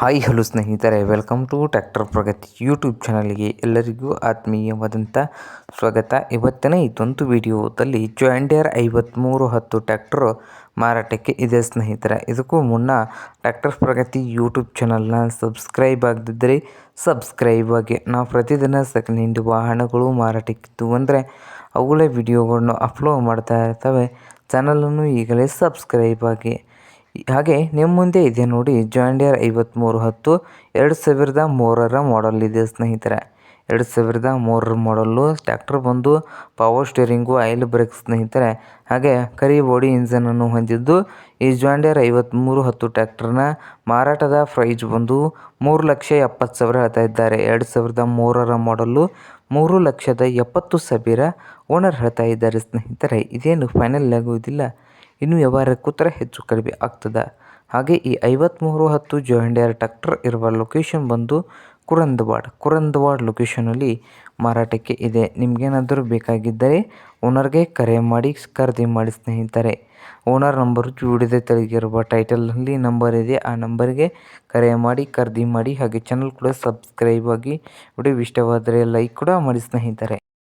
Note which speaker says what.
Speaker 1: Hi hello ಸ್ನೇಹಿತರೆ welcome to tractor Pragati YouTube ಚಾನಲ್ಗೆ ಎಲ್ಲರಿಗೂ ಆತ್ಮೀಯವಾದಂಥ ಸ್ವಾಗತ. ಇವತ್ತಿನ ಇದೊಂದು ವಿಡಿಯೋದಲ್ಲಿ ಜಾಂಡಿಯರ್ ಐವತ್ತ್ಮೂರು ಹತ್ತು ಟ್ಯಾಕ್ಟ್ರು ಮಾರಾಟಕ್ಕೆ ಇದೆ ಸ್ನೇಹಿತರೆ. ಇದಕ್ಕೂ ಮುನ್ನ ಟ್ಯಾಕ್ಟರ್ ಪ್ರಗತಿ ಯೂಟ್ಯೂಬ್ ಚಾನಲ್ನ ಸಬ್ಸ್ಕ್ರೈಬ್ ಆಗದಿದ್ದರೆ ಸಬ್ಸ್ಕ್ರೈಬ್ ಆಗಿ. ನಾವು ಪ್ರತಿದಿನ ಸೆಕೆಂಡ್ ಹ್ಯಾಂಡ್ ವಾಹನಗಳು ಮಾರಾಟಕ್ಕಿದ್ದು ಅಂದರೆ ಅವುಗಳೇ ವಿಡಿಯೋಗಳನ್ನು ಅಪ್ಲೋಡ್ ಮಾಡ್ತಾ ಇರ್ತವೆ. ಚಾನಲನ್ನು ಈಗಲೇ ಸಬ್ಸ್ಕ್ರೈಬ್ ಆಗಿ. ಹಾಗೆ ನಿಮ್ಮ ಮುಂದೆ ಇದೆ ನೋಡಿ ಜಾಂಡಿಯರ್ ಐವತ್ತ್ಮೂರು ಹತ್ತು, ಎರಡು ಸಾವಿರದ ಮೂರರ ಮಾಡಲ್ ಇದೆ ಸ್ನೇಹಿತರೆ. ಎರಡು ಸಾವಿರದ ಮೂರರ ಮಾಡಲ್ಲು ಟ್ಯಾಕ್ಟರ್ ಬಂದು ಪವರ್ ಸ್ಟೇರಿಂಗು ಆಯಿಲ್ ಬ್ರೇಕ್ ಸ್ನೇಹಿತರೆ. ಹಾಗೆ ಕರಿ ಬಾಡಿ ಇಂಜನನ್ನು ಹೊಂದಿದ್ದು, ಈ ಜಾಂಡಿಯರ್ ಐವತ್ತ್ಮೂರು ಹತ್ತು ಟ್ಯಾಕ್ಟರ್ನ ಮಾರಾಟದ ಪ್ರೈಜ್ ಬಂದು ಮೂರು ಲಕ್ಷ ಎಪ್ಪತ್ತು ಸಾವಿರ ಹೇಳ್ತಾ ಇದ್ದಾರೆ. ಎರಡು ಸಾವಿರದ ಮೂರರ ಮಾಡಲ್ಲು ಮೂರು ಲಕ್ಷದ ಎಪ್ಪತ್ತು ಸಾವಿರ ಓನರ್ ಹೇಳ್ತಾ ಇದ್ದಾರೆ ಸ್ನೇಹಿತರೆ. ಇದೇನು ಫೈನಲ್ ಆಗುವುದಿಲ್ಲ ಇನ್ನು ವ್ಯವಹಾರ ಕೂತ್ರೆ ಹೆಚ್ಚು ಕಡಿಮೆ ಆಗ್ತದೆ. ಹಾಗೆ ಈ ಐವತ್ತ್ಮೂರು ಹತ್ತು ಜಾಯಿಂಡಿಯರ್ ಟ್ರ್ಯಾಕ್ಟರ್ ಇರುವ ಲೊಕೇಶನ್ ಬಂದು ಕುರಂದವಾಡ್. ಕುರಂದವಾಡ್ ಲೊಕೇಶನಲ್ಲಿ ಮಾರಾಟಕ್ಕೆ ಇದೆ. ನಿಮಗೇನಾದರೂ ಬೇಕಾಗಿದ್ದರೆ ಓನರ್ಗೆ ಕರೆ ಮಾಡಿ, ಖರೀದಿ ಮಾಡಿ ಸ್ನೇಹಿತರೆ. ಓನರ್ ನಂಬರು ವಿಡಿಯೋದ ತೆಳಗಿರುವ ಟೈಟಲ್ನಲ್ಲಿ ನಂಬರ್ ಇದೆ. ಆ ನಂಬರ್ಗೆ ಕರೆ ಮಾಡಿ, ಖರೀದಿ ಮಾಡಿ, ಹಾಗೆ ಚಾನಲ್ ಕೂಡ ಸಬ್ಸ್ಕ್ರೈಬ್ ಆಗಿ ವಿಡಿಯೋ ಇಷ್ಟವಾದರೆ ಲೈಕ್ ಕೂಡ ಮಾಡಿ ಸ್ನೇಹಿತರೆ.